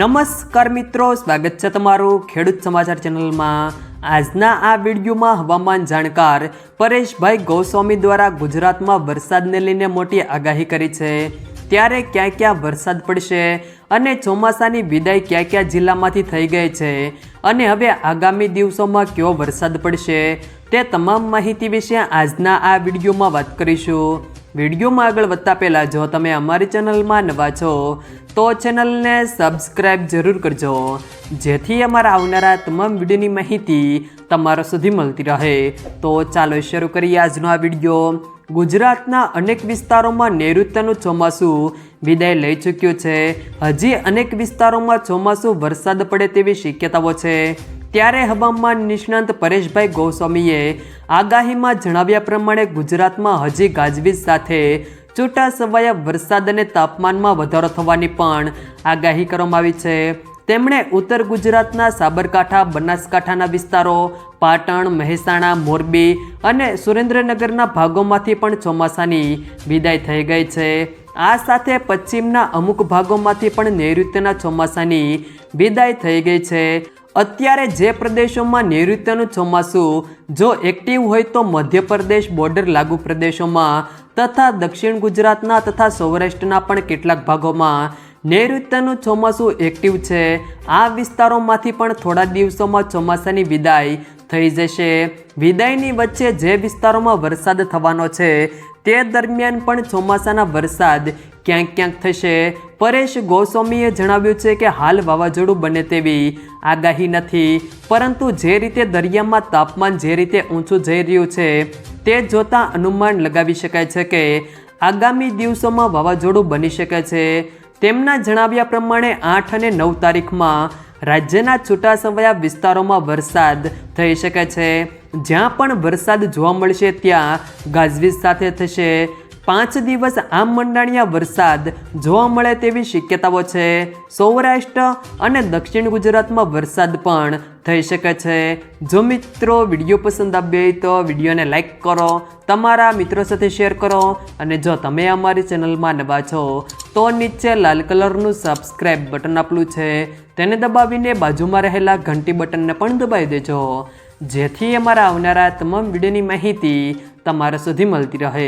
નમસ્કાર મિત્રો, સ્વાગત છે તમારું ખેડૂત સમાચાર ચેનલમાં. આજના આ વિડીયોમાં હવામાન જાણકાર પરેશભાઈ ગોસ્વામી દ્વારા ગુજરાતમાં વરસાદને લઈને મોટી આગાહી કરી છે. ત્યારે ક્યાં ક્યાં વરસાદ પડશે અને ચોમાસાની વિદાય ક્યાં ક્યાં જિલ્લામાંથી થઈ ગઈ છે અને હવે આગામી દિવસોમાં કયો વરસાદ પડશે તે તમામ માહિતી વિશે આજના આ વિડીયોમાં વાત કરીશું. વિડીયોમાં આગળ વધતા પહેલાં જો તમે અમારી ચેનલમાં નવા છો, તો ચેનલને સબસ્ક્રાઈબ જરૂર કરજો. જેથી અમારા આવનારા તમામ વિડીયોની માહિતી તમારા સુધી મળતી રહે. તો ચાલો શરૂ કરીએ આજનો આ વીડિયો. ગુજરાતના અનેક વિસ્તારોમાં નૈઋત્યનું ચોમાસું વિદાય લઈ ચૂક્યું છે. હજી અનેક વિસ્તારોમાં ચોમાસું વરસાદ પડે તેવી શક્યતાઓ છે. ત્યારે હવામાન નિષ્ણાંત પરેશભાઈ ગોસ્વામીએ આગાહીમાં જણાવ્યા પ્રમાણે ગુજરાતમાં હજી ગાજવીજ સાથે છૂટા છવાયા વરસાદ અને તાપમાનમાં વધારો થવાની પણ આગાહી કરવામાં આવી છે. તેમણે ઉત્તર ગુજરાતના સાબરકાંઠા, બનાસકાંઠાના વિસ્તારો, પાટણ, મહેસાણા, મોરબી અને સુરેન્દ્રનગરના ભાગોમાંથી પણ ચોમાસાની વિદાય થઈ ગઈ છે. આ સાથે પશ્ચિમના અમુક ભાગોમાંથી પણ નૈઋત્યના ચોમાસાની વિદાય થઈ ગઈ છે. અત્યારે જે પ્રદેશોમાં નૈઋત્યનું ચોમાસું, જો એક્ટિવ હોય તો મધ્યપ્રદેશ બોર્ડર લાગુ પ્રદેશોમાં તથા દક્ષિણ ગુજરાતના તથા સૌરાષ્ટ્રના પણ કેટલાક ભાગોમાં નૈઋત્યનું ચોમાસું એક્ટિવ છે. આ વિસ્તારોમાંથી પણ થોડા દિવસોમાં ચોમાસાની વિદાય થઈ જશે. વિદાયની વચ્ચે જે વિસ્તારોમાં વરસાદ થવાનો છે તે દરમિયાન પણ ચોમાસાના વરસાદ ક્યાંક ક્યાંક થશે. પરેશ ગોસ્વામીએ જણાવ્યું છે કે હાલ વાવાઝોડું બને તેવી આગાહી નથી, પરંતુ જે રીતે દરિયામાં તાપમાન જે રીતે ઊંચું જઈ રહ્યું છે, તે જોતાં અનુમાન લગાવી શકાય છે કે આગામી દિવસોમાં વાવાઝોડું બની શકે છે. તેમના જણાવ્યા પ્રમાણે આઠ અને નવ તારીખમાં રાજ્યના છૂટાછવાયા વિસ્તારોમાં વરસાદ થઈ શકે છે. જ્યાં પણ વરસાદ જોવા મળશે, ત્યાં ગાજવીજ સાથે થશે. પાંચ દિવસ આમ મંડાણિયા વરસાદ જોવા મળે તેવી શક્યતાઓ છે. સૌરાષ્ટ્ર અને દક્ષિણ ગુજરાતમાં વરસાદ પણ થઈ શકે છે. જો મિત્રો વીડિયો પસંદ આવ્યો હોય તો વિડીયોને લાઇક કરો, તમારા મિત્રો સાથે શેર કરો અને જો તમે અમારી ચેનલમાં નવા છો, તો નીચે લાલ કલરનું સબસ્ક્રાઈબ બટન આપેલું છે. તેને દબાવીને બાજુમાં રહેલા ઘંટી બટનને પણ દબાવી દેજો. જેથી અમારા આવનારા તમામ વિડીયોની માહિતી તમારા સુધી મળતી રહે.